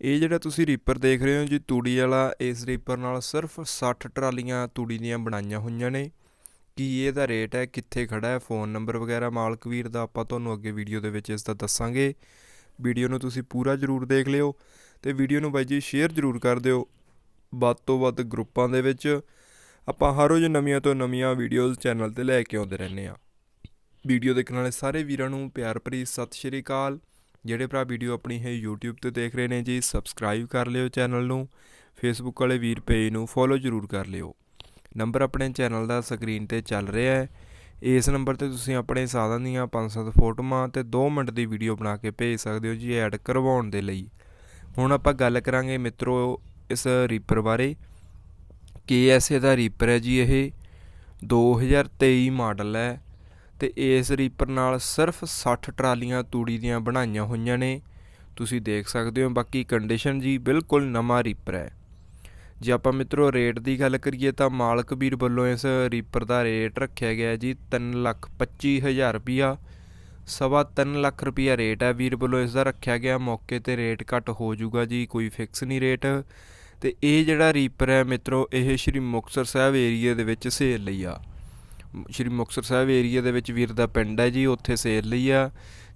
ਇਹ ਜਿਹੜਾ ਤੁਸੀਂ ਰੀਪਰ ਦੇਖ ਰਹੇ ਹੋ ਜੀ, ਤੂੜੀ ਵਾਲਾ, ਇਸ ਰੀਪਰ ਨਾਲ ਸਿਰਫ 60 ਟਰਾਲੀਆਂ ਤੂੜੀ ਦੀਆਂ ਬਣਾਈਆਂ ਹੋਈਆਂ ਨੇ। ਕੀ ਇਹਦਾ ਰੇਟ ਹੈ, ਕਿੱਥੇ ਖੜਾ ਹੈ ਫੋਨ ਨੰਬਰ ਵਗੈਰਾ ਮਾਲਕ ਵੀਰ ਦਾ ਆਪਾਂ ਤੁਹਾਨੂੰ ਅੱਗੇ ਵੀਡੀਓ ਦੇ ਵਿੱਚ ਇਸ ਦਾ ਦੱਸਾਂਗੇ। ਵੀਡੀਓ ਨੂੰ ਤੁਸੀਂ ਪੂਰਾ ਜ਼ਰੂਰ ਦੇਖ ਲਿਓ ਤੇ ਵੀਡੀਓ ਨੂੰ ਬਾਈ ਜੀ ਸ਼ੇਅਰ ਜ਼ਰੂਰ ਕਰ ਦਿਓ। ਵੱਧ ਤੋਂ ਵੱਧ ਗਰੁੱਪਾਂ ਦੇ ਵਿੱਚ ਆਪਾਂ ਹਰ ਰੋਜ਼ ਨਵੀਆਂ ਤੋਂ ਨਵੀਆਂ ਵੀਡੀਓਜ਼ ਚੈਨਲ ਤੇ ਲੈ ਕੇ ਆਉਂਦੇ ਰਹਿੰਦੇ ਆ ਵੀਡੀਓ ਦੇਖਣ ਵਾਲੇ ਸਾਰੇ ਵੀਰਾਂ ਨੂੰ ਪਿਆਰ ਭਰੀ ਸਤਿ ਸ਼੍ਰੀ ਅਕਾਲ। ਜਿਹੜੇ ਭਰਾ ਵੀਡੀਓ ਆਪਣੀ ਹੈ YouTube ਤੇ ਦੇਖ ਰਹੇ ਨੇ ਜੀ ਸਬਸਕ੍ਰਾਈਬ ਕਰ ਲਿਓ ਚੈਨਲ ਨੂੰ। ਫੇਸਬੁੱਕ ਵਾਲੇ ਵੀਰ ਪੇਜ ਨੂੰ ਫੋਲੋ ਜ਼ਰੂਰ ਕਰ ਲਿਓ। ਨੰਬਰ ਆਪਣੇ ਚੈਨਲ ਦਾ ਸਕਰੀਨ ਤੇ ਚੱਲ ਰਿਹਾ ਹੈ। ਇਸ ਨੰਬਰ ਤੇ ਤੁਸੀਂ ਆਪਣੇ ਸਾਧਨ ਦੀਆਂ 5-7 ਫੋਟੋਆਂ ਤੇ 2 ਮਿੰਟ ਦੀ ਵੀਡੀਓ ਬਣਾ ਕੇ ਭੇਜ ਸਕਦੇ ਹੋ ਜੀ ਐਡ ਕਰਵਾਉਣ ਦੇ ਲਈ। ਹੁਣ ਆਪਾਂ ਗੱਲ ਕਰਾਂਗੇ ਮਿੱਤਰੋ ਇਸ ਰੀਪਰ ਬਾਰੇ। KSA ਦਾ ਰੀਪਰ ਹੈ ਜੀ ਇਹ। 2023 ਮਾਡਲ ਹੈ। ਤੇ ਇਸ ਰੀਪਰ ਨਾਲ ਸਿਰਫ 60 ਟਰਾਲੀਆਂ ਤੂੜੀ ਦੀਆਂ ਬਣਾਈਆਂ ਹੋਈਆਂ ਨੇ। ਤੁਸੀਂ ਦੇਖ ਸਕਦੇ ਹੋ, ਬਾਕੀ ਕੰਡੀਸ਼ਨ ਜੀ ਬਿਲਕੁਲ ਨਵਾਂ ਰੀਪਰ ਹੈ। ਜੇ ਆਪਾਂ ਮਿੱਤਰੋ ਰੇਟ ਦੀ ਗੱਲ ਕਰੀਏ ਤਾਂ ਮਾਲਕ ਵੀਰ ਵੱਲੋਂ ਇਸ ਰੀਪਰ ਦਾ ਰੇਟ ਰੱਖਿਆ ਗਿਆ ਹੈ ਜੀ 325000 ਰੁਪਿਆ ਸਵਾ ਤਿੰਨ ਲੱਖ ਰੁਪਿਆ ਰੇਟ ਹੈ ਵੀਰ ਵੱਲੋਂ ਇਸ ਦਾ ਰੱਖਿਆ ਗਿਆ। ਮੌਕੇ ਤੇ ਰੇਟ ਘੱਟ ਹੋ ਜਾਊਗਾ ਜੀ, ਕੋਈ ਫਿਕਸ ਨਹੀਂ ਰੇਟ। ਤੇ ਇਹ ਜਿਹੜਾ ਰੀਪਰ ਹੈ ਮਿੱਤਰੋ, ਇਹ ਸ਼੍ਰੀ ਮੁਕਤਸਰ ਸਾਹਿਬ ਏਰੀਆ ਦੇ ਵਿੱਚ ਸੇਲ ਲਈ ਆ। ਸ਼੍ਰੀ ਮੁਕਤਸਰ ਸਾਹਿਬ ਏਰੀਆ ਦੇ ਵਿੱਚ ਵੀਰ ਦਾ ਪਿੰਡ ਹੈ ਜੀ, ਉੱਥੇ ਸੇਲ ਲਈ ਆ।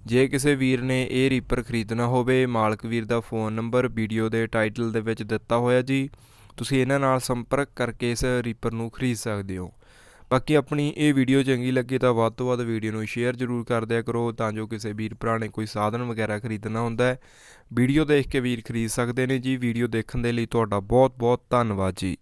ਜੇ ਕਿਸੇ ਵੀਰ ਨੇ ਇਹ ਰੀਪਰ ਖਰੀਦਣਾ ਹੋਵੇ, ਮਾਲਕ ਵੀਰ ਦਾ ਫੋਨ ਨੰਬਰ ਵੀਡੀਓ ਦੇ ਟਾਈਟਲ ਦੇ ਵਿੱਚ ਦਿੱਤਾ ਹੋਇਆ ਜੀ, ਤੁਸੀਂ ਇਹਨਾਂ ਨਾਲ ਸੰਪਰਕ ਕਰਕੇ ਇਸ ਰੀਪਰ ਨੂੰ ਖਰੀਦ ਸਕਦੇ ਹੋ। ਬਾਕੀ ਆਪਣੀ ਇਹ ਵੀਡੀਓ ਚੰਗੀ ਲੱਗੀ ਤਾਂ ਵੱਧ ਤੋਂ ਵੱਧ ਵੀਡੀਓ ਨੂੰ ਸ਼ੇਅਰ ਜ਼ਰੂਰ ਕਰ ਦਿਆ ਕਰੋ, ਤਾਂ ਜੋ ਕਿਸੇ ਵੀਰ ਭਰਾ ਨੇ ਕੋਈ ਸਾਧਨ ਵਗੈਰਾ ਖਰੀਦਣਾ ਹੁੰਦਾ ਹੈ। ਵੀਡੀਓ ਦੇਖ ਕੇ ਵੀਰ ਖਰੀਦ ਸਕਦੇ ਨੇ ਜੀ ਵੀਡੀਓ ਦੇਖਣ ਦੇ ਲਈ ਤੁਹਾਡਾ ਬਹੁਤ ਬਹੁਤ ਧੰਨਵਾਦ ਜੀ।